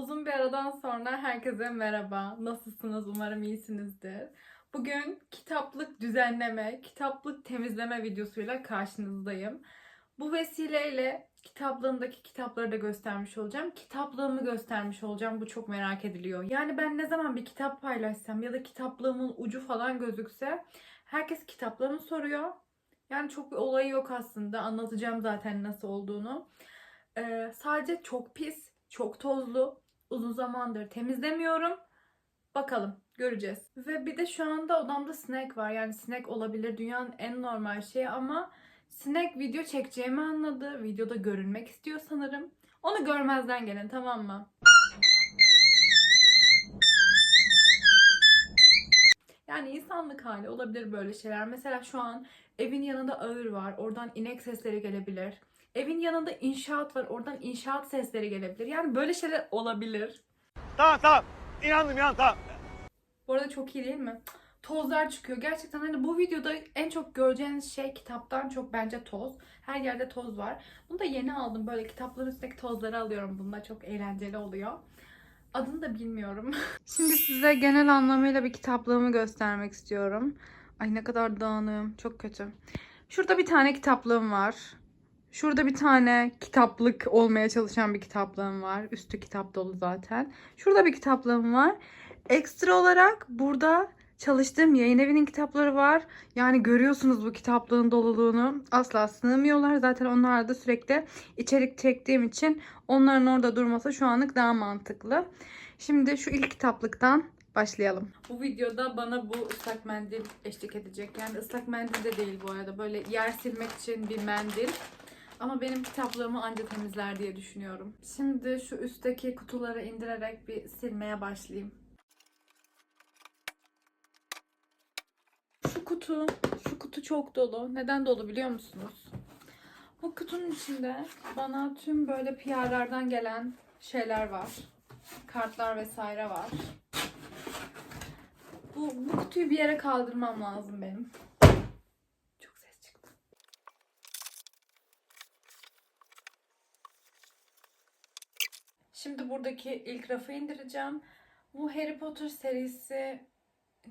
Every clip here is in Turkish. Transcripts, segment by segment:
Uzun bir aradan sonra herkese merhaba. Nasılsınız? Umarım iyisinizdir. Bugün kitaplık düzenleme, kitaplık temizleme videosuyla karşınızdayım. Bu vesileyle kitaplığımdaki kitapları da göstermiş olacağım. Kitaplığımı göstermiş olacağım. Bu çok merak ediliyor. Yani ben ne zaman bir kitap paylaşsam ya da kitaplığımın ucu falan gözükse herkes kitaplığımı soruyor. Yani çok bir olayı yok aslında. Anlatacağım zaten nasıl olduğunu. Ee, sadece çok pis, çok tozlu. Uzun zamandır temizlemiyorum. Bakalım göreceğiz. Ve bir de şu anda odamda sinek var. Yani sinek olabilir dünyanın en normal şeyi ama sinek video çekeceğimi anladı. Videoda görünmek istiyor sanırım. Onu görmezden gelin tamam mı? Yani insanlık hali olabilir böyle şeyler. Mesela şu an evin yanında ağır var. Oradan inek sesleri gelebilir. Evin yanında inşaat var. Oradan inşaat sesleri gelebilir. Yani böyle şeyler olabilir. Tamam tamam. İnandım inandım tamam. Bu arada çok iyi değil mi? Tozlar çıkıyor. Gerçekten hani bu videoda en çok göreceğiniz şey kitaptan çok bence toz. Her yerde toz var. Bunu da yeni aldım. Böyle kitapların üstteki tozları alıyorum. Bunda çok eğlenceli oluyor. Adını da bilmiyorum. Şimdi size genel anlamıyla bir kitaplığımı göstermek istiyorum. Ay ne kadar dağınığım. Çok kötü. Şurada bir tane kitaplığım var. Şurada bir tane kitaplık olmaya çalışan bir kitaplığım var. Üstü kitap dolu zaten. Şurada bir kitaplığım var. Ekstra olarak burada çalıştığım yayın evinin kitapları var. Yani görüyorsunuz bu kitaplığın doluluğunu. Asla sığmıyorlar. Zaten onlar da sürekli içerik çektiğim için onların orada durması şu anlık daha mantıklı. Şimdi şu ilk kitaplıktan başlayalım. Bu videoda bana bu ıslak mendil eşlik edecek. Yani ıslak mendil de değil bu arada. Böyle yer silmek için bir mendil. Ama benim kitaplığımı anca temizler diye düşünüyorum. Şimdi şu üstteki kutuları indirerek bir silmeye başlayayım. Şu kutu, şu kutu çok dolu. Neden dolu biliyor musunuz? Bu kutunun içinde bana tüm böyle PR'lardan gelen şeyler var. Kartlar vesaire var. Bu, bu kutuyu bir yere kaldırmam lazım benim. Çok ses çıktı. Şimdi buradaki ilk rafı indireceğim. Bu Harry Potter serisi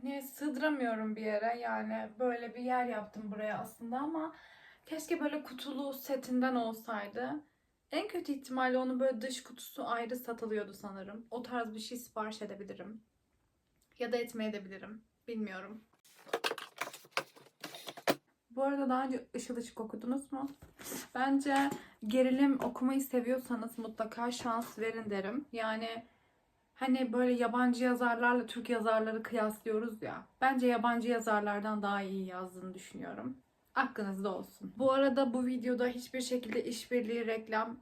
ne sığdıramıyorum bir yere. Yani böyle bir yer yaptım buraya aslında ama keşke böyle kutulu setinden olsaydı. En kötü ihtimalle onun böyle dış kutusu ayrı satılıyordu sanırım. O tarz bir şey sipariş edebilirim. Ya da etmeyebilirim. Bilmiyorum. Bu arada daha önce Işıl Işık okudunuz mu? Bence gerilim okumayı seviyorsanız mutlaka şans verin derim. Yani hani böyle yabancı yazarlarla Türk yazarları kıyaslıyoruz ya. Bence yabancı yazarlardan daha iyi yazdığını düşünüyorum. Aklınızda olsun. Bu arada bu videoda hiçbir şekilde işbirliği reklam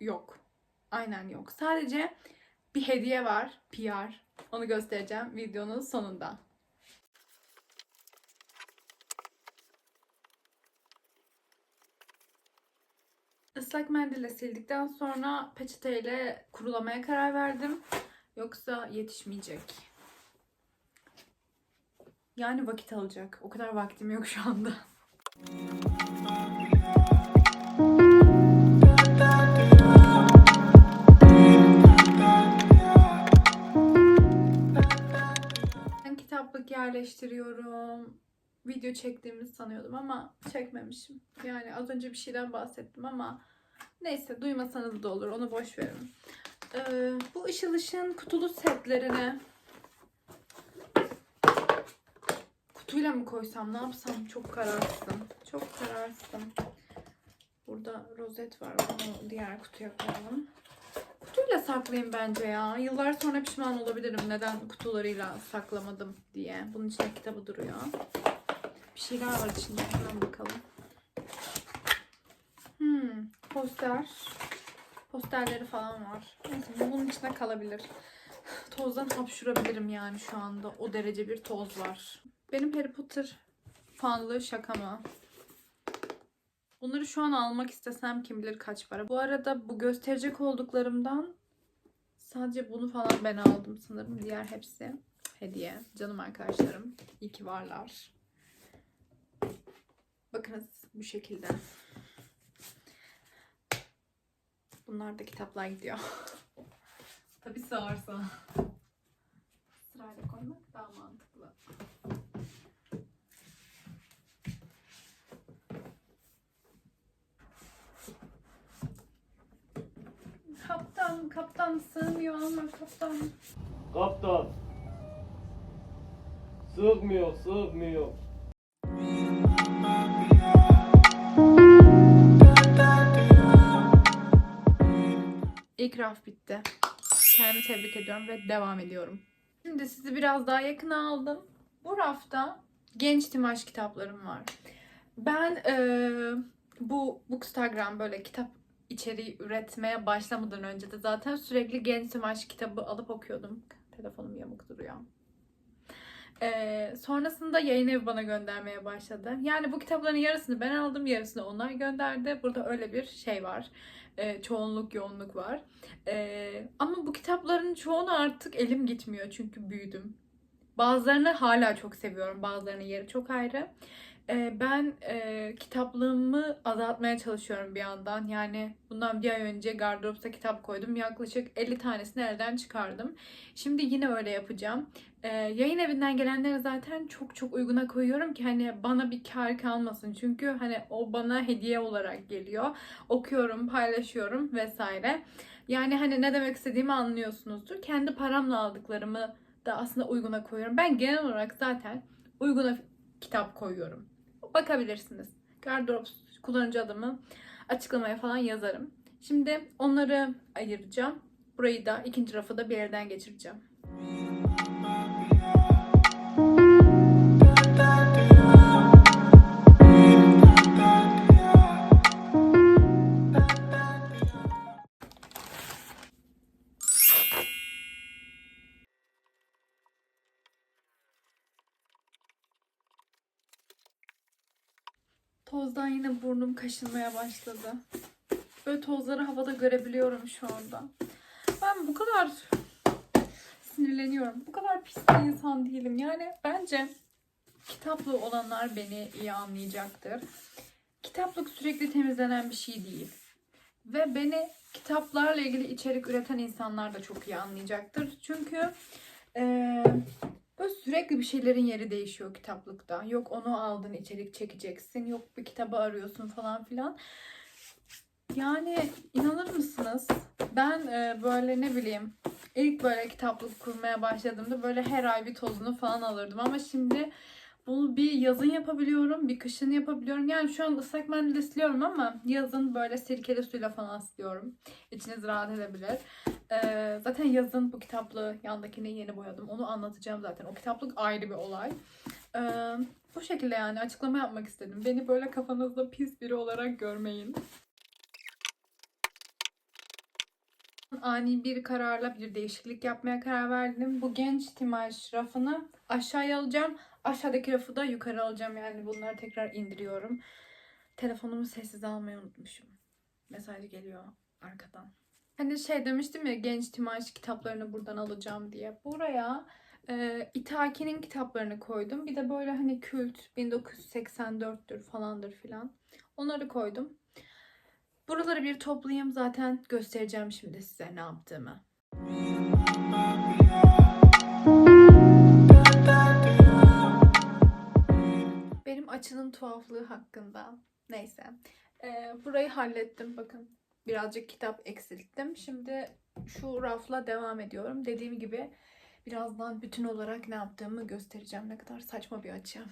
yok. Aynen yok. Sadece bir hediye var. PR. Onu göstereceğim videonun sonunda. Islak mendille sildikten sonra peçeteyle kurulamaya karar verdim. Yoksa yetişmeyecek. Yani vakit alacak. O kadar vaktim yok şu anda. Ben kitaplık yerleştiriyorum. Video çektiğimi sanıyordum ama çekmemişim. Yani az önce bir şeyden bahsettim ama neyse duymasanız da olur. Onu boş verin. Ee, bu Işıl Işık'ın kutulu setlerini kutuyla mı koysam ne yapsam çok kararsızım. Çok kararsızım. Burada rozet var. Onu diğer kutuya koyalım. Kutuyla saklayayım bence ya. Yıllar sonra pişman olabilirim neden kutularıyla saklamadım diye. Bunun içinde kitabı duruyor. Bir şeyler var içinde. Hemen bakalım. Hmm, poster. Posterleri falan var. Neyse bu bunun içinde kalabilir. Tozdan hapşurabilirim yani şu anda. O derece bir toz var. Benim Harry Potter fanlığı şaka mı? Bunları şu an almak istesem kim bilir kaç para. Bu arada bu gösterecek olduklarımdan sadece bunu falan ben aldım sanırım. Diğer hepsi hediye. Canım arkadaşlarım. İyi ki varlar. Bakınız bu şekilde. Bunlar da kitaplar gidiyor. Bir sığarsa. Sırayla koymak daha mantıklı. Kaptan, kaptan sığmıyor ama kaptan. Kaptan. Sığmıyor, sığmıyor. İlk raf bitti. Kendimi tebrik ediyorum ve devam ediyorum. Şimdi sizi biraz daha yakına aldım. Bu rafta genç Timaş kitaplarım var. Ben eee, bu Bookstagram böyle kitap içeriği üretmeye başlamadan önce de zaten sürekli genç Timaş kitabı alıp okuyordum. Telefonum yamuk duruyor. Eee, sonrasında yayın evi bana göndermeye başladı. Yani bu kitapların yarısını ben aldım, yarısını onlar gönderdi. Burada öyle bir şey var. Eee, çoğunluk, yoğunluk var. Eee, ama bu kitapların çoğunu artık elim gitmiyor çünkü büyüdüm. Bazılarını hala çok seviyorum. Bazılarının yeri çok ayrı. Ee, ben e, kitaplığımı azaltmaya çalışıyorum bir yandan. Yani bundan bir ay önce gardıropta kitap koydum. Yaklaşık 50 tanesini elden çıkardım. Şimdi yine öyle yapacağım. Ee, yayın evinden gelenleri zaten çok çok uyguna koyuyorum ki hani bana bir kar kalmasın. Çünkü hani o bana hediye olarak geliyor. Okuyorum, paylaşıyorum vesaire. Yani hani ne demek istediğimi anlıyorsunuzdur. Kendi paramla aldıklarımı da aslında uyguna koyuyorum. Ben genel olarak zaten uyguna kitap koyuyorum. Bakabilirsiniz. Gardırop kullanıcı adımı açıklamaya falan yazarım. Şimdi onları ayıracağım. Burayı da ikinci rafı da bir yerden geçireceğim. Tozdan yine burnum kaşınmaya başladı. Böyle tozları havada görebiliyorum şu anda. Ben bu kadar sinirleniyorum. Bu kadar pis bir insan değilim. Yani bence kitaplı olanlar beni iyi anlayacaktır. Kitaplık sürekli temizlenen bir şey değil. Ve beni kitaplarla ilgili içerik üreten insanlar da çok iyi anlayacaktır. Çünkü eee Böyle sürekli bir şeylerin yeri değişiyor kitaplıkta. Yok onu aldın içerik çekeceksin. Yok bir kitabı arıyorsun falan filan. Yani inanır mısınız? Ben e, böyle ne bileyim ilk böyle kitaplık kurmaya başladığımda böyle her ay bir tozunu falan alırdım. Ama şimdi bunu bir yazın yapabiliyorum, bir kışın yapabiliyorum. Yani şu an ıslak mendille siliyorum ama yazın böyle sirkeli suyla falan siliyorum. İçiniz rahat edebilir. Ee, zaten yazın bu kitaplığı yandakini yeni boyadım. Onu anlatacağım zaten. O kitaplık ayrı bir olay. Ee, bu şekilde yani açıklama yapmak istedim. Beni böyle kafanızda pis biri olarak görmeyin. Ani bir kararla bir değişiklik yapmaya karar verdim. Bu genç timaj rafını aşağıya alacağım. Aşağıdaki rafı da yukarı alacağım. Yani bunları tekrar indiriyorum. Telefonumu sessiz almayı unutmuşum. Mesaj geliyor arkadan. Hani şey demiştim ya genç timaj kitaplarını buradan alacağım diye. Buraya e, İtaki'nin kitaplarını koydum. Bir de böyle hani kült 1984'tür falandır filan. Onları koydum. Buraları bir toplayayım zaten göstereceğim şimdi size ne yaptığımı. Açının tuhaflığı hakkında. Neyse. Ee, burayı hallettim bakın. Birazcık kitap eksilttim. Şimdi şu rafla devam ediyorum. Dediğim gibi birazdan bütün olarak ne yaptığımı göstereceğim. Ne kadar saçma bir açı.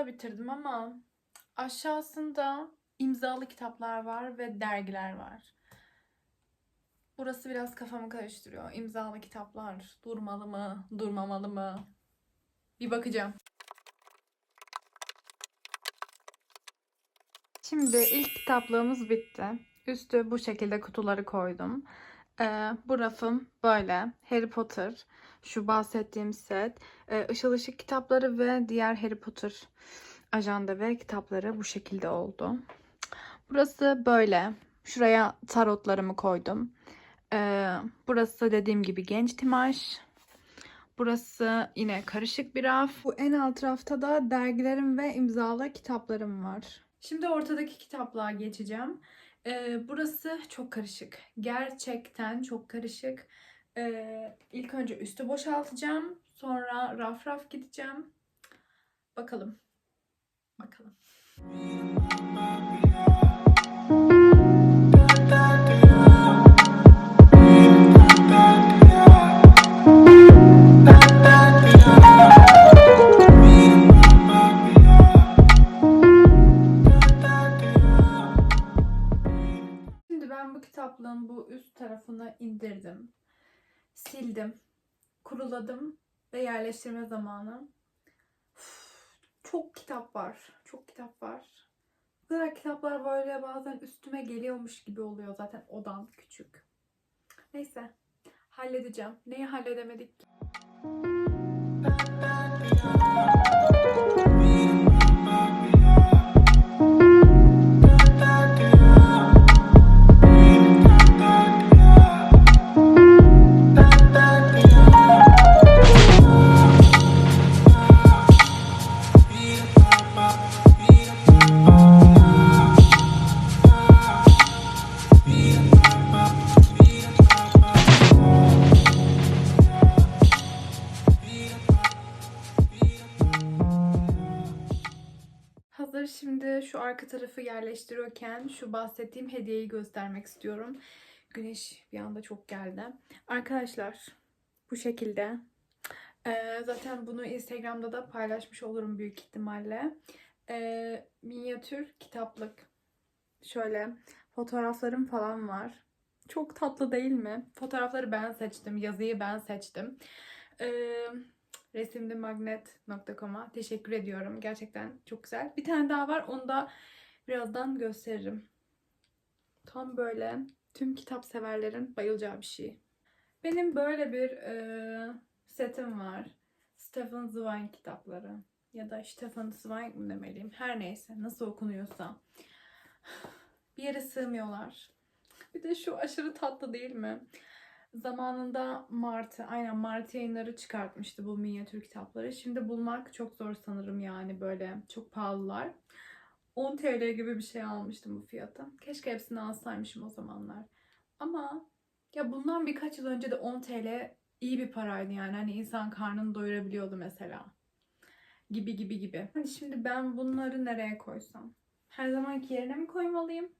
Kısımda bitirdim ama aşağısında imzalı kitaplar var ve dergiler var. Burası biraz kafamı karıştırıyor. İmzalı kitaplar durmalı mı, durmamalı mı? Bir bakacağım. Şimdi ilk kitaplığımız bitti. Üstü bu şekilde kutuları koydum. Ee, bu rafım böyle. Harry Potter, şu bahsettiğim set, e, ışıl ışık kitapları ve diğer Harry Potter ajanda ve kitapları bu şekilde oldu. Burası böyle. Şuraya tarotlarımı koydum. Ee, burası dediğim gibi genç Timaş. Burası yine karışık bir raf. Bu en alt rafta da dergilerim ve imzalı kitaplarım var. Şimdi ortadaki kitaplığa geçeceğim. Ee, burası çok karışık. Gerçekten çok karışık. Ee, ilk önce üstü boşaltacağım. Sonra raf raf gideceğim. Bakalım. Bakalım. Şimdi ben bu kitaplığın bu üst tarafını indirdim. Sildim. Kuruladım ve yerleştirme zamanı. Üf, Çok kitap var. Çok kitap var. Bu kadar kitaplar böyle bazen üstüme geliyormuş gibi oluyor zaten odam küçük. Neyse. Halledeceğim. Neyi halledemedik ki? Şu arka tarafı yerleştiriyorken şu bahsettiğim hediyeyi göstermek istiyorum. Güneş bir anda çok geldi. Arkadaşlar bu şekilde. Ee, zaten bunu Instagram'da da paylaşmış olurum büyük ihtimalle. Ee, minyatür kitaplık. Şöyle fotoğraflarım falan var. Çok tatlı değil mi? Fotoğrafları ben seçtim. Yazıyı ben seçtim. Ee, resimlimagnet.com'a teşekkür ediyorum. Gerçekten çok güzel. Bir tane daha var. Onu da birazdan gösteririm. Tam böyle tüm kitap severlerin bayılacağı bir şey. Benim böyle bir e, setim var. Stephen Zweig kitapları. Ya da Stephen Zweig mi demeliyim? Her neyse. Nasıl okunuyorsa. Bir yere sığmıyorlar. Bir de şu aşırı tatlı değil mi? Zamanında Martı, aynen Martı yayınları çıkartmıştı bu minyatür kitapları. Şimdi bulmak çok zor sanırım yani böyle çok pahalılar. 10 TL gibi bir şey almıştım bu fiyata. Keşke hepsini alsaymışım o zamanlar. Ama ya bundan birkaç yıl önce de 10 TL iyi bir paraydı yani. Hani insan karnını doyurabiliyordu mesela. Gibi gibi gibi. Hani şimdi ben bunları nereye koysam? Her zamanki yerine mi koymalıyım?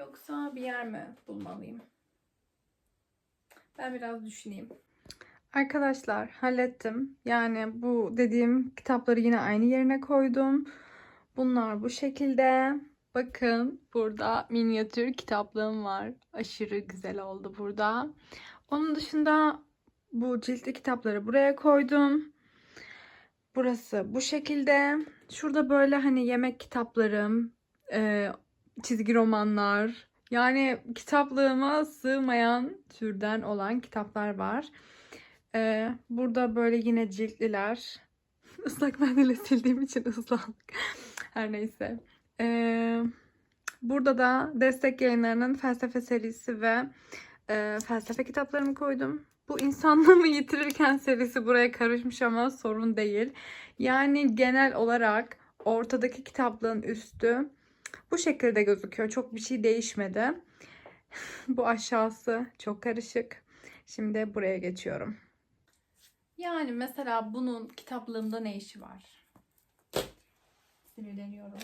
Yoksa bir yer mi bulmalıyım? Ben biraz düşüneyim. Arkadaşlar hallettim. Yani bu dediğim kitapları yine aynı yerine koydum. Bunlar bu şekilde. Bakın burada minyatür kitaplığım var. Aşırı güzel oldu burada. Onun dışında bu ciltli kitapları buraya koydum. Burası bu şekilde. Şurada böyle hani yemek kitaplarım, e, çizgi romanlar. Yani kitaplığıma sığmayan türden olan kitaplar var. Ee, burada böyle yine ciltliler. Islak mendille sildiğim için ıslandık. Her neyse. Ee, burada da destek yayınlarının felsefe serisi ve e, felsefe kitaplarımı koydum. Bu insanlığımı yitirirken serisi buraya karışmış ama sorun değil. Yani genel olarak ortadaki kitaplığın üstü bu şekilde gözüküyor. Çok bir şey değişmedi. Bu aşağısı çok karışık. Şimdi buraya geçiyorum. Yani mesela bunun kitaplığında ne işi var? Sinirleniyorum.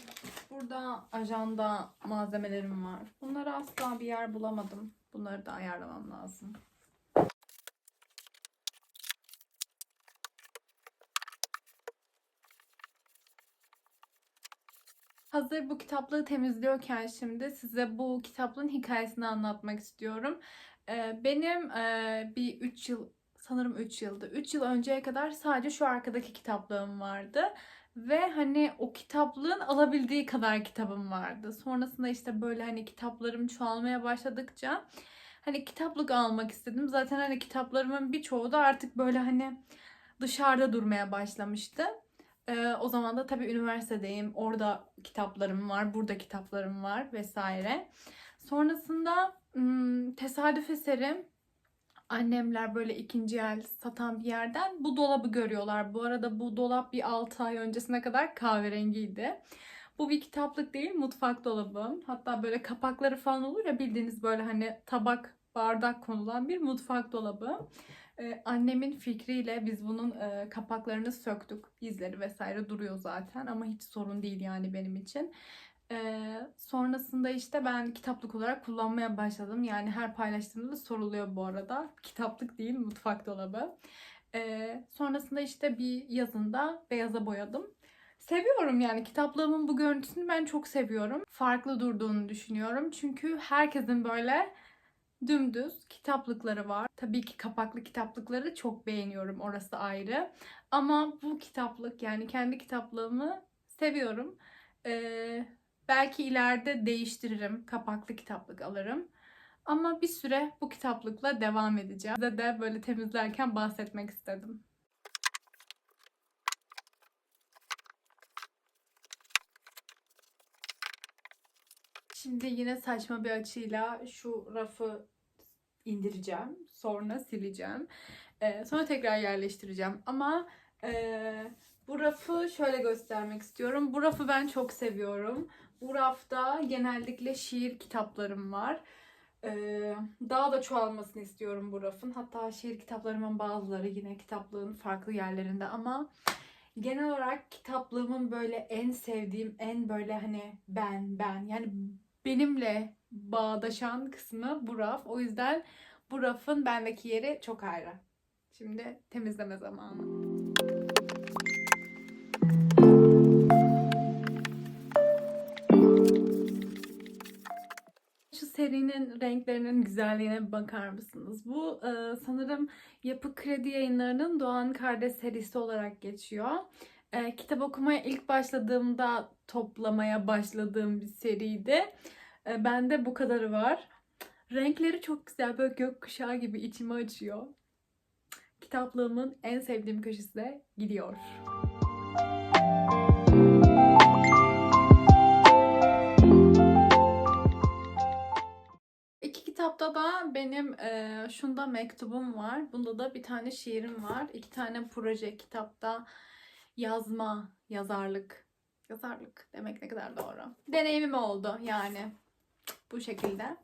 Burada ajanda malzemelerim var. Bunları asla bir yer bulamadım. Bunları da ayarlamam lazım. Hazır bu kitaplığı temizliyorken şimdi size bu kitaplığın hikayesini anlatmak istiyorum. Ee, Benim e, bir 3 yıl sanırım 3 yıldı. 3 yıl önceye kadar sadece şu arkadaki kitaplığım vardı. Ve hani o kitaplığın alabildiği kadar kitabım vardı. Sonrasında işte böyle hani kitaplarım çoğalmaya başladıkça hani kitaplık almak istedim. Zaten hani kitaplarımın birçoğu da artık böyle hani dışarıda durmaya başlamıştı. Ee, o zaman da tabii üniversitedeyim. Orada kitaplarım var, burada kitaplarım var vesaire. Sonrasında tesadüf eseri annemler böyle ikinci el satan bir yerden bu dolabı görüyorlar. Bu arada bu dolap bir 6 ay öncesine kadar kahverengiydi. Bu bir kitaplık değil, mutfak dolabı. Hatta böyle kapakları falan olur ya bildiğiniz böyle hani tabak, bardak konulan bir mutfak dolabı. Ee, annemin fikriyle biz bunun e, kapaklarını söktük. İzleri vesaire duruyor zaten ama hiç sorun değil yani benim için. Ee, sonrasında işte ben kitaplık olarak kullanmaya başladım. Yani her paylaştığımda da soruluyor bu arada. Kitaplık değil, mutfak dolabı. Ee, sonrasında işte bir yazında beyaza boyadım. Seviyorum yani kitaplığımın bu görüntüsünü ben çok seviyorum. Farklı durduğunu düşünüyorum. Çünkü herkesin böyle dümdüz kitaplıkları var. Tabii ki kapaklı kitaplıkları çok beğeniyorum. Orası ayrı. Ama bu kitaplık yani kendi kitaplığımı seviyorum. Ee, belki ileride değiştiririm. Kapaklı kitaplık alırım. Ama bir süre bu kitaplıkla devam edeceğim. Size de böyle temizlerken bahsetmek istedim. Şimdi yine saçma bir açıyla şu rafı indireceğim. Sonra sileceğim. Ee, sonra tekrar yerleştireceğim. Ama e, bu rafı şöyle göstermek istiyorum. Bu rafı ben çok seviyorum. Bu rafta genellikle şiir kitaplarım var. Ee, daha da çoğalmasını istiyorum bu rafın. Hatta şiir kitaplarımın bazıları yine kitaplığın farklı yerlerinde ama genel olarak kitaplığımın böyle en sevdiğim, en böyle hani ben, ben yani benimle bağdaşan kısmı bu raf. O yüzden bu rafın bendeki yeri çok ayrı. Şimdi temizleme zamanı. Serinin renklerinin güzelliğine bakar mısınız? Bu e, sanırım Yapı Kredi Yayınları'nın Doğan Kardeş serisi olarak geçiyor. E, kitap okumaya ilk başladığımda toplamaya başladığım bir seriydi. E, bende bu kadarı var. Renkleri çok güzel. Böyle gökkuşağı gibi içimi açıyor. Kitaplığımın en sevdiğim köşesi de gidiyor. İki kitapta da benim e, şunda mektubum var. Bunda da bir tane şiirim var. İki tane proje kitapta yazma, yazarlık. Yazarlık demek ne kadar doğru. Deneyimim oldu yani. Bu şekilde.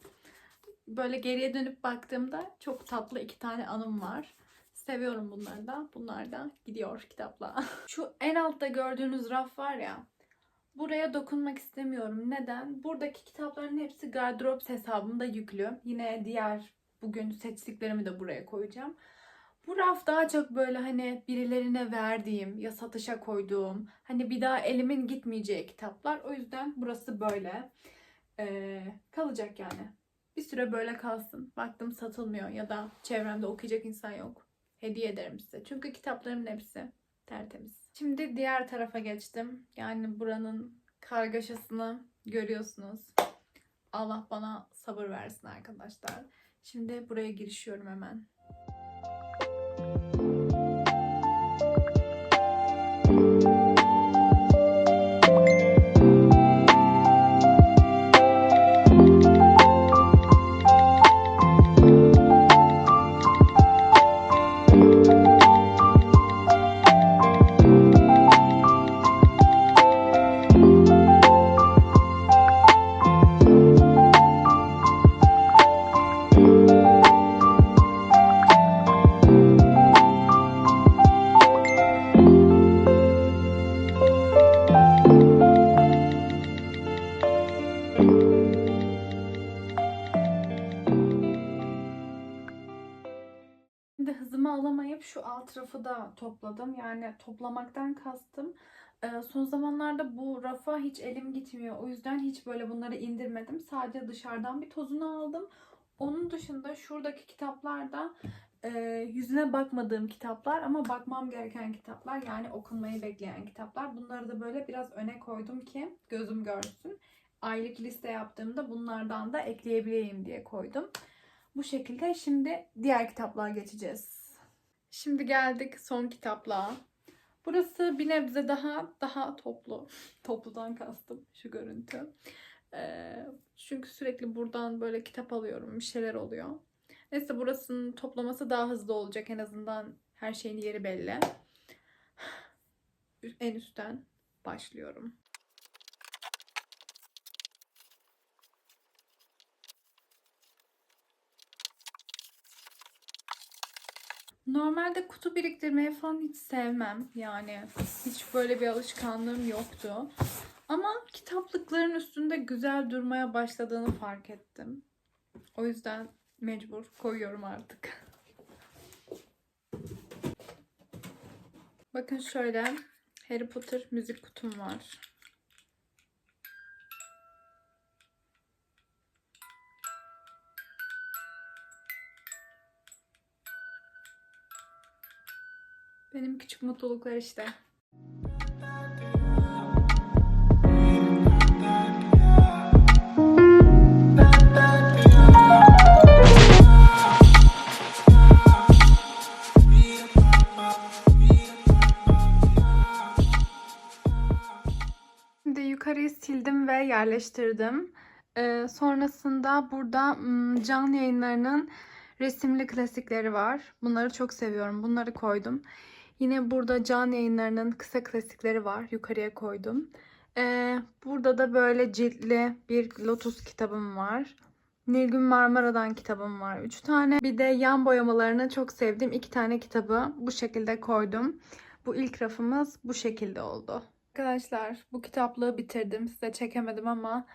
Böyle geriye dönüp baktığımda çok tatlı iki tane anım var. Seviyorum bunları da. Bunlar da gidiyor kitapla. Şu en altta gördüğünüz raf var ya. Buraya dokunmak istemiyorum. Neden? Buradaki kitapların hepsi gardırop hesabımda yüklü. Yine diğer bugün seçtiklerimi de buraya koyacağım. Bu raf daha çok böyle hani birilerine verdiğim ya satışa koyduğum hani bir daha elimin gitmeyeceği kitaplar. O yüzden burası böyle Ee, kalacak yani. Bir süre böyle kalsın. Baktım satılmıyor ya da çevremde okuyacak insan yok. Hediye ederim size. Çünkü kitaplarımın hepsi tertemiz. Şimdi diğer tarafa geçtim. Yani buranın kargaşasını görüyorsunuz. Allah bana sabır versin arkadaşlar. Şimdi buraya girişiyorum hemen. Topladım. Yani toplamaktan kastım. Ee, son zamanlarda bu rafa hiç elim gitmiyor. O yüzden hiç böyle bunları indirmedim. Sadece dışarıdan bir tozunu aldım. Onun dışında şuradaki kitaplarda e, yüzüne bakmadığım kitaplar ama bakmam gereken kitaplar yani okunmayı bekleyen kitaplar. Bunları da böyle biraz öne koydum ki gözüm görsün. Aylık liste yaptığımda bunlardan da ekleyebileyim diye koydum. Bu şekilde şimdi diğer kitaplığa geçeceğiz. Şimdi geldik son kitaplığa. Burası bir nebze daha daha toplu. Topludan kastım şu görüntü. Ee, çünkü sürekli buradan böyle kitap alıyorum. Bir şeyler oluyor. Neyse burasının toplaması daha hızlı olacak. En azından her şeyin yeri belli. En üstten başlıyorum. Normalde kutu biriktirmeyi falan hiç sevmem. Yani hiç böyle bir alışkanlığım yoktu. Ama kitaplıkların üstünde güzel durmaya başladığını fark ettim. O yüzden mecbur koyuyorum artık. Bakın şöyle Harry Potter müzik kutum var. Benim küçük mutluluklar işte. Şimdi yukarıyı sildim ve yerleştirdim. Ee, sonrasında burada canlı yayınlarının resimli klasikleri var. Bunları çok seviyorum. Bunları koydum. Yine burada canlı yayınlarının kısa klasikleri var. Yukarıya koydum. Ee, burada da böyle ciltli bir Lotus kitabım var. Nilgün Marmara'dan kitabım var. 3 tane. Bir de yan boyamalarını çok sevdiğim 2 tane kitabı bu şekilde koydum. Bu ilk rafımız bu şekilde oldu. Arkadaşlar bu kitaplığı bitirdim. Size çekemedim ama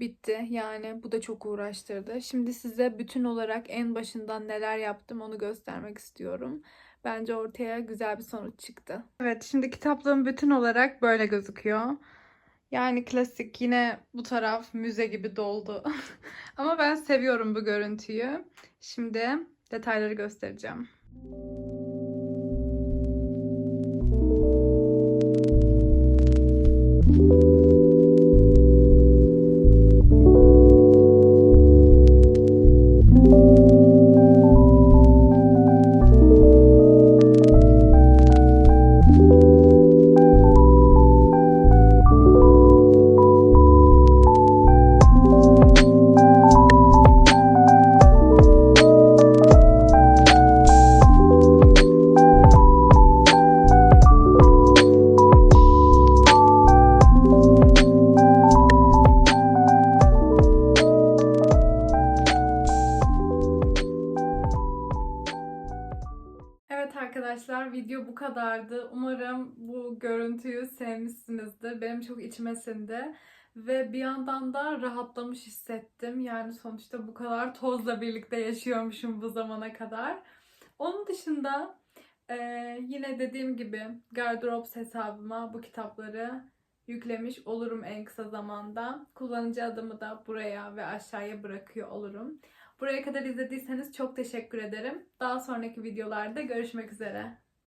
bitti. Yani bu da çok uğraştırdı. Şimdi size bütün olarak en başından neler yaptım onu göstermek istiyorum. Bence ortaya güzel bir sonuç çıktı. Evet şimdi kitaplığım bütün olarak böyle gözüküyor. Yani klasik yine bu taraf müze gibi doldu. Ama ben seviyorum bu görüntüyü. Şimdi detayları göstereceğim. Evet kadardı. Umarım bu görüntüyü sevmişsinizdir. Benim çok içime sindi. Ve bir yandan da rahatlamış hissettim. Yani sonuçta bu kadar tozla birlikte yaşıyormuşum bu zamana kadar. Onun dışında eee, yine dediğim gibi Gardrops hesabıma bu kitapları yüklemiş olurum en kısa zamanda. Kullanıcı adımı da buraya ve aşağıya bırakıyor olurum. Buraya kadar izlediyseniz çok teşekkür ederim. Daha sonraki videolarda görüşmek üzere.